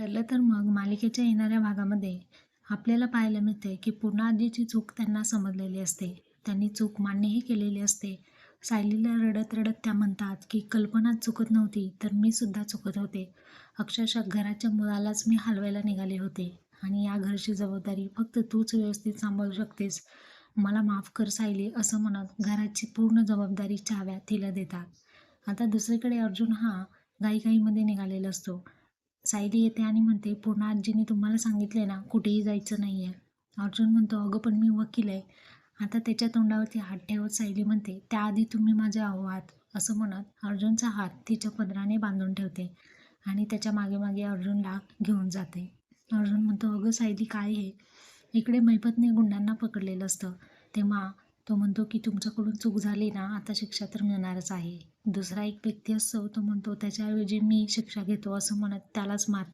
ठरलं तर मग मालिकेच्या येणाऱ्या भागामध्ये आपल्याला पाहायला मिळते की पूर्ण आधीची चूक त्यांना समजलेली असते. त्यांनी चूक मान्यही केलेली असते. सायलीला रडत रडत त्या म्हणतात की कल्पना चुकत नव्हती तर मी सुद्धा चुकत होते. अक्षरशः घराच्या मुलालाच मी हलवायला निघाले होते. आणि या घरची जबाबदारी फक्त तूच व्यवस्थित सांभाळू शकतेस. मला माफ कर सायली असं म्हणत घराची पूर्ण जबाबदारी चाव्या तिला देतात. आता दुसरीकडे अर्जुन हा घाईघाईमध्ये निघालेला असतो. सायली येते आणि म्हणते पूर्ण आजीने तुम्हाला सांगितले ना कुठेही जायचं नाही आहे अर्जुन म्हणतो अगं पण मी वकील आहे. आता त्याच्या तोंडावरती हात ठेवत सायली म्हणते त्याआधी तुम्ही माझे आहो आहात असं म्हणत अर्जुनचा हात तिच्या पदराने बांधून ठेवते आणि त्याच्यामागे मागे अर्जुनला घेऊन जाते. अर्जुन म्हणतो अगं सायली काय आहे इकडे मैपतने गुंडांना पकडलेलं असतं. तेव्हा तो म्हणतो की तुमच्याकडून चूक झाली ना आता शिक्षा तर मिळणारच आहे. दुसरा एक व्यक्ती असतो तो म्हणतो त्याच्याऐवजी मी शिक्षा घेतो असं म्हणत त्यालाच मार